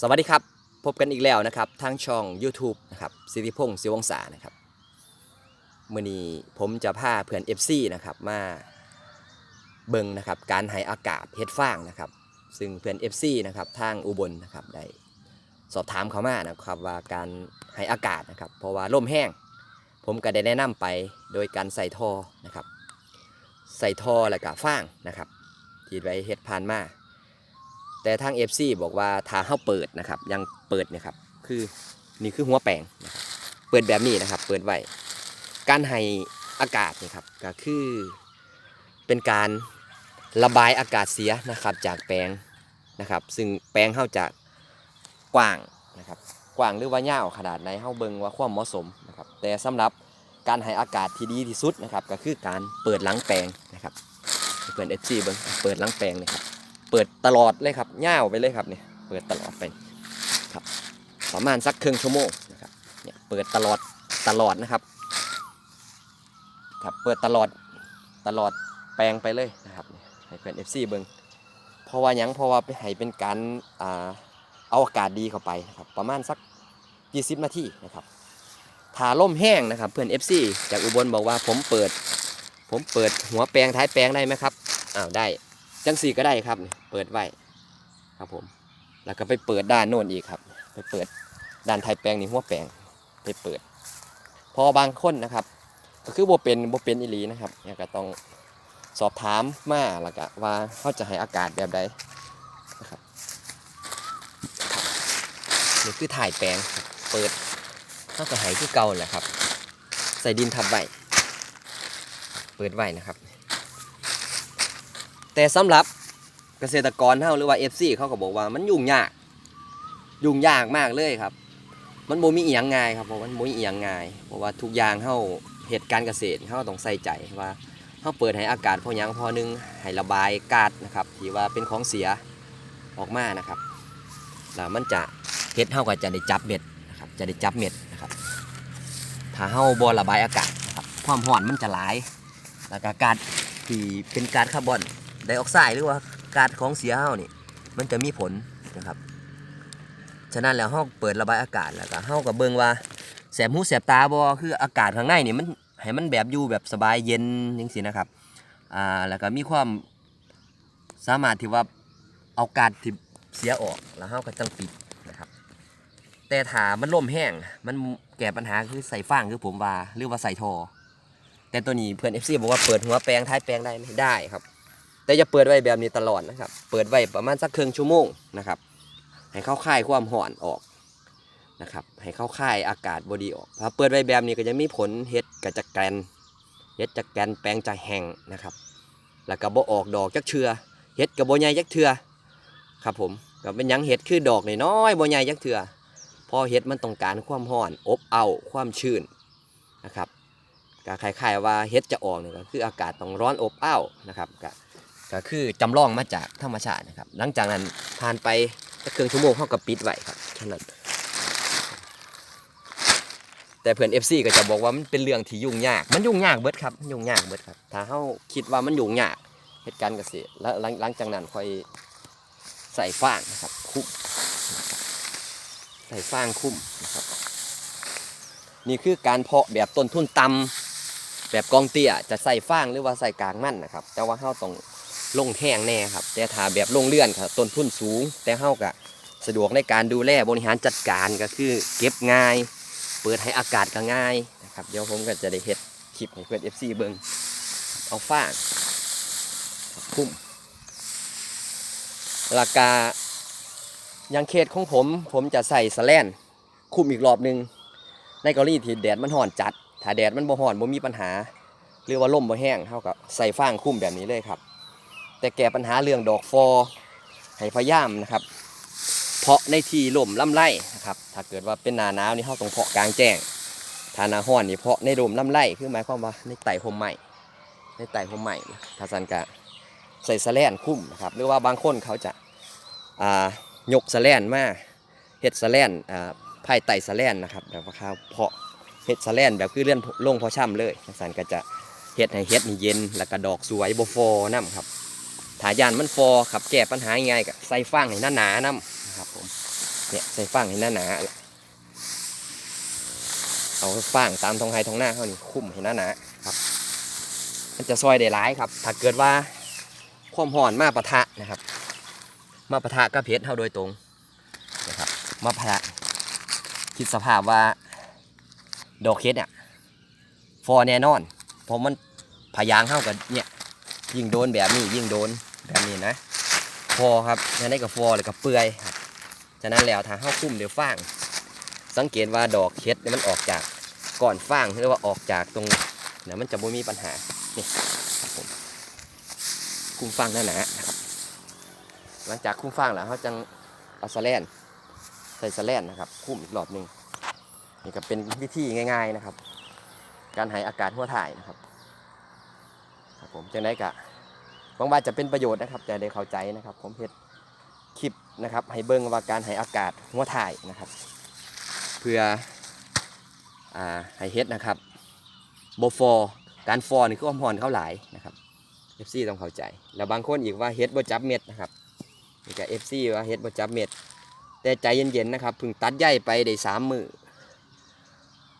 สวัสดีครับ พบกันอีกแล้วนะครับ ทางช่อง YouTube นะครับสิริพงศ์ศิวงศานะครับมื่อนี้ผมจะพาเพื่อน FC นะครับมาเบิ่งนะครับการให้อากาศเฮ็ดฟางนะครับ ซึ่งเพื่อน FC นะครับทางอุบลนะครับได้สอบถามเขามานะครับว่าการให้อากาศนะครับ เพราะว่าลมแห้ง ผมก็ได้แนะนำไปโดยการใส่ท่อนะครับ ใส่ท่อแล้วก็ฟางนะครับที่ไว้เฮ็ดผ่านมา แต่ทาง FC บอกว่าถ้าเฮาเปิดนะครับ ยังเปิดนะครับ คือนี่คือหัวแปลงนะครับเปิดแบบนี้นะครับ เปิดไว้ การให้อากาศนี่ครับก็คือเป็นการระบายอากาศเสียนะครับจากแปลงนะครับ ซึ่งแปลงเฮาจะกกว้างนะครับ กว้างหรือว่ายาขนาดไหนเฮาเบิงว่าความเหมาะสมนะครับ แต่สำหรับการให้อากาศที่ดีที่สุดนะครับ ก็คือการเปิดหลังแปลงนะครับ เปิด FC เบิงเปิดหลังแปลงนี่ครับ เปิดตลอดเลยครับย่าวไปเลยครับเนี่ยเปิดตลอดไปครับประมาณสักครึ่งชั่วโมงนะครับเนี่ยเปิดตลอดตลอดนะครับครับเปิดตลอดตลอดแปลงไปเลยนะครับเนี่ยให้เพื่อน FC เบิ้งเพราะว่ายังเพราะว่าให้เป็นการอ่าเอาอากาศดีเข้าไปนะครับประมาณสัก 20 นาทีนะครับถาล่มแห้งนะครับ เพื่อน FC จากอุบลบอกว่าผมเปิด ผมเปิดหัวแปลงท้ายแปลงได้ไหมครับอ้าวได้ จังสีก็ได้ครับ เปิดไว้ครับผม แล้วก็ไปเปิดด้านโน้นอีกครับ ไปเปิดด้านไทยแปลงนี่หัวแปลงไปเปิด พอบางคนนะครับ ก็คือโบเป็นโบเป็นอีหลีนะครับเนี่ยก็ต้องสอบถามมาแล้วก็ว่าเขาจะให้อากาศแบบใดนะครับนี่คือถ่ายแปลงเปิดเขาก็ให้คือเก่าแหละครับ ใส่ดินทับไว้เปิดไว้นะครับ แต่สำหรับเกษตรกรเฮาหรือว่า FC เขาก็บอกว่ามันยุ่งยาก ยุ่งยากมากเลยครับ มันบ่มีอีหยังง่ายครับเพราะมันบ่มีอีหยังง่ายเพราะว่าทุกอย่างเฮาเหตุการณ์เกษตรเฮาต้องใส่ใจว่าเฮาเปิดให้อากาศพอยังพอนึงให้ระบายก๊าซนะครับที่ว่าเป็นของเสียออกมานะครับแล้วมันจะเฮ็ดเฮาก็จะได้จับเม็ดนะครับจะได้จับเม็ดนะครับถ้าเฮาบ่ระบายอากาศนะครับความร้อนมันจะหลายแล้วก็กาซที่เป็นก๊าซคาร์บอน ไดออกไซด์หรือว่ากาซของเสียเฮานี่ มันจะมีผลนะครับ ฉะนั้นแล้วเฮาเปิดระบายอากาศแล้วก็เฮาก็เบิ่งว่าแสบหูแสบตาบ่คืออากาศข้างในนี่มันให้มันแบบอยู่แบบสบายเย็นจังซี่นะครับอ่าแล้วก็มีความสามารถที่ว่าเอากาซที่เสียออกแล้วเฮาก็จังปิดนะครับ แต่ถามันลมแห้งมันแก้ปัญหาคือใส่ฟางคือผมว่าหรือว่าใส่ทอแต่ตัวนี้เพื่อน FC บอกว่าเปิดหัวแปลงท้ายแปลงได้ไหมได้ครับ แต่อย่าเปิดไว้แบบนี้ตลอดนะครับ เปิดไว้ประมาณสักครึ่งชั่วโมงนะครับ ให้เข้าค่ายความห่อนออกนะครับ ให้เข้าค่ายอากาศบดีออกถ้าเปิดไว้แบบนี้ก็จะมีผลเห็ดก็จะแกรนเห็ดจะแกรนแปลงจะแห้งนะครับ แล้วก็บ่ออกดอกจักเชือเห็ดกับบ่ใหญ่จักเทือครับผมก็เป็นยังเห็ดคือดอกน้อยบ่ใหญ่จักเทือพอเห็ดมันต้องการความห่อนอบเอาความชื้นนะครับก็คล้ายๆว่าเห็ดจะออกเนี่ยก็คืออากาศต้องร้อนอบอ้าวนะครับก็ ก็คือจำลองมาจากธรรมชาตินะครับ หลังจากนั้นผ่านไปสักครึ่องชั่วโมงเขาก็ปิดไว้ครับแค่นั้นแต่เพื่อน FC ก็จะบอกว่ามันเป็นเรื่องที่ยุ่งยาก มันยุ่งยากเบิดครับยุ่งยากเบิดครับ ถ้าเขาคิดว่ามันยุ่งยากเหตุการณ์เกษตรแล้วหลังจากนั้นค่อยใส่ฟางนะครับ คุ้มใส่ฟางคุ้มนะครับ นี่คือการเพาะแบบต้นทุนต่ำแบบกองเตี้ยจะใส่ฟางหรือว่าใส่กลางมั่นนะครับ แต่ว่าเฮาต้อง ลงแท่งแน่ครับ แต่ถ้าแบบลงเลื่อนครับต้นทุนสูง แต่เฮาก็สะดวกในการดูแลบริหารจัดการก็คือ เก็บง่าย เปิดให้อากาศก็ง่ายนะครับเดี๋ยวผมก็จะได้เฮ็ดคลิปให้เพื่อน FC เบิงเอาฟางคุ้มราคาอย่างเขตของผม ผมจะใส่สแลนคุ้มอีกรอบหนึงในกรณีที่แดดมันห่อนจัด ถ้าแดดมันบ่ห่อนบ่มีปัญหา หรือว่าลมบ่แห้งเท่ากับใส่ฟางคุ้มแบบนี้เลยครับ แต่แก้ปัญหาเรื่องดอกฟอให้พยายามนะครับ เพาะในที่ลมลำไรนะครับถ้าเกิดว่าเป็นหนาหนาวนี่เฮาต้องเพาะกลางแจ้งถ้าหนาห้อนนี่เพาะในลมลำไรคือหมายความว่าในไต่พมใหม่ในไต่พมใหม่นะถ้าสันกะใส่สแลนคุ้มนะครับหรือว่าบางคนเขาจะยกสแลนมาเฮ็ดสแลนอ่าภายใต้สแลนนะครับแบบว่าเขาเพาะเฮ็ดสแลนแบบคือเลื่อนลงพอช่ำเลยจังสันก็จะเฮ็ดให้เฮ็ดนี่เย็นแล้วก็ดอกสวยบฟอน้ำครับ ถายานมันฟอครับแก้ปัญหาง่ายๆก็ใส่ฟางให้หนาๆน้ำนะครับผมเนี่ยใส่ฟางให้หนาๆเอาฟางตามทองไฮทองหน้าเขานี่คุ้มให้หนาๆครับ มันจะซอยได้หลายครับ ถ้าเกิดว่าความห่อนมาปะทะนะครับ มาปะทะกับเพชรเท่าโดยตรงนะครับมาปะทะคิดสภาพว่าดอกเคสเนี่ยฟอแน่นอนเพราะมันพยางเข้ากับเนี่ย ยิ่งโดนแบบนี้ยิ่งโดน แบบนี้นะฟอครับยังได้กับฟอเลยกับเปื่อยครับฉะนั้นแล้วถ้าเข้าคุ้มเดี๋ยวฟาง สังเกตว่าดอกเคสเนี่ยมันออกจากก่อนฟางหรือว่าออกจากตรงเนี่ยมันจะไม่มีปัญหา นี่ครับผมคุ้มฟางหนาๆนะครับ หลังจากคุ้มฟางแล้วเขาจังเอาสแลนใส่สแลนนะครับ คุ้มอีกรอบหนึ่งนี่ก็เป็นวิธีง่าย ๆนะครับ การให้อากาศหัวถ่ายนะครับครับผมจังได้กะ บางว่าจะเป็นประโยชน์นะครับแต่ได้เข้าใจนะครับ ผมเฮ็ดคลิปนะครับ ให้เบิ่งว่าการให้อากาศหัวถ่ายนะครับ เพื่ออ่าให้เฮ็ดนะครับโบฟอการฟอนี่คือความร้อนเขาหลายนะครับ FC ต้องเข้าใจ แล้วบางคนอีกว่าเฮ็ดบ่จับเม็ดนะครับนี่ก็ FC ว่าเฮ็ดบ่จับเม็ด แต่ใจเย็นๆนะครับเพิ่งตัดใยไปได้สามมือ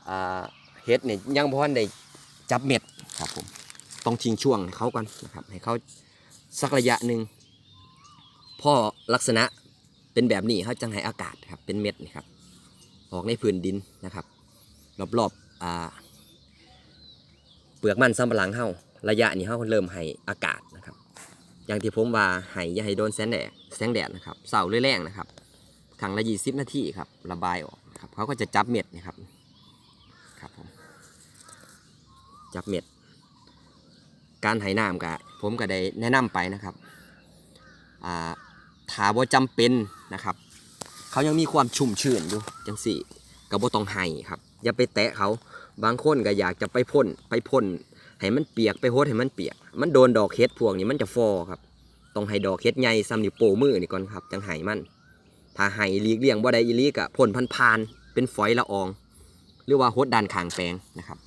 อ่าเฮ็ดเนี่ยยังบ่ทันได้จับเม็ดครับผมต้องทิ้งช่วงให้เขาก่อนนะครับให้เขา สักระยะหนึ่งพอลักษณะเป็นแบบนี้เขาจังให้อากาศครับเป็นเม็ดนี่ครับออกในพื้นดินนะครับ รอบๆอ่าเปลือกมันสำปะหลังเฮาระยะนี้เฮาเริ่มให้อากาศนะครับ อย่างที่ผมว่าให้อย่าให้โดนแสงแดดแสงแดดนะครับเสาร์แรงๆนะครับครั้งละยี่สิบนาทีครับระบายออกนะครับเขาก็จะจับเม็ดนะครับครับผมจับเม็ด การไหน้ำก็ผมก็ได้แนะนำไปนะครับอ่าถ้าบ่จำเป็นนะครับ เขายังมีความชุ่มชื้นอยู่จังสี่ก็บ่ต้องให้ครับ อย่าไปแตะเขาบางคนก็อยากจะไปพ่นไปพ่นให้มันเปียกไปโฮดให้มันเปียก มันโดนดอกเฮ็ดพวกนี้มันจะฟอครับต้องให้ดอกเฮ็ดใหญ่ซ้ำนิ้วโป้มือนี่ก่อนครับจังไห้มันถ้าไห้ลีกเลี่ยงบ่ได้อีลีกะพ่นพานเป็นฝอยละออง หรือว่าโฮดด้านขางแปลงนะครับ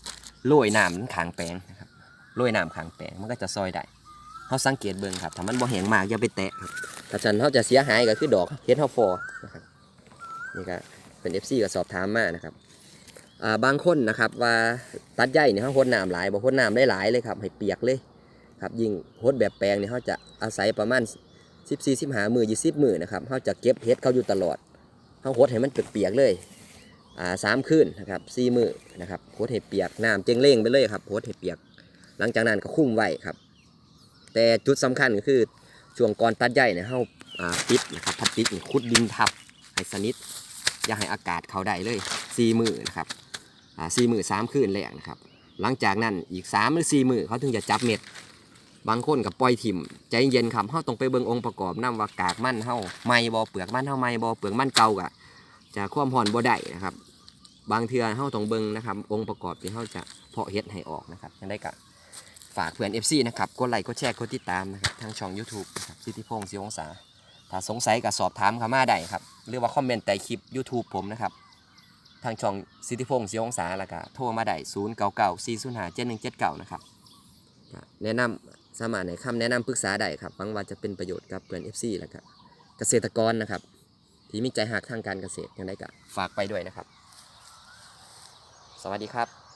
โรยน้ำขางแปลง โรยน้ำข้างแปลงมันก็จะซอยได้เขาสังเกตเบิ่งครับถ้ามันบ่แห้งมากอย่าไปแตะครับถ้าฉันเขาจะเสียหายก็คือดอกเฮ็ดเฮาฟอนะครับนี่ก็เป็น FC ก็สอบถามมานะครับาบางคนนะครับว่าตัดใหญ่เนี่ยเขาโฮดน้ำหลายบ่โฮดน้ำได้หลายเลยครับให้เปียกเลยครับยิ่งโฮดแบบแปลงเนี่ยเขาจะอาศัยประมาณ 14 15มือ20มือนะครับเขาจะเก็บเฮ็ดเขาอยู่ตลอดเขาโฮดให้มันเปียกเลยสามคืนนะครับสี่มือนะครับโฮดให้เปียกน้ำเจงเล่งไปเลยครับโฮดให้เปียก หลังจากนั้นก็คุ้มไว้ครับ แต่จุดสำคัญก็คือช่วงก่อนตัดใหญ่เนี่ยเขาอ่าปิดนะครับพลาสติกนี่ขุดดินทับให้สนิทอย่าให้อากาศเข้าได้เลยสี่มือนะครับสี่มือสามคืนแรกนะครับ หลังจากนั้นอีกสามหรือสี่มือเขาถึงจะจับเม็ดบางคนกับปล่อยถิ่มใจเย็นครับเฮาต้องไปเบิ่งองค์ประกอบนํว่ากากมันเฮาไม่บ่เปลือกมันเฮาไม่บ่เปลือกมันเก่ากะจะความร้อนบ่ได้นะครับ บางเทือเฮาต้องเบิ่งนะครับ องค์ประกอบที่เฮาจะเพาะเฮ็ดให้ออกนะครับยังได้กะ ฝากเพื่อน FC นะครับกดไลค์กดแชร์กดติดตามนะครับทางช่อง YouTube นะครับสิทธิพงศ์สีองศาถ้าสงสัยก็สอบถามเขามาได้ครับหรือว่าคอมเมนต์ใต้คลิป YouTube ผมนะครับทางช่องสิทธิพงศ์สีองศาแล้วก็โทรมาได้099 405 7179นะครับแนะนำสามารถในคำแนะนำปรึกษาได้ครับหวังว่าจะเป็นประโยชน์กับเพื่อน FC แล้วก็เกษตรกรนะครับ ที่มีใจหักทางการเกษตรยังได้ก็ฝากไปด้วยนะครับ สวัสดีครับ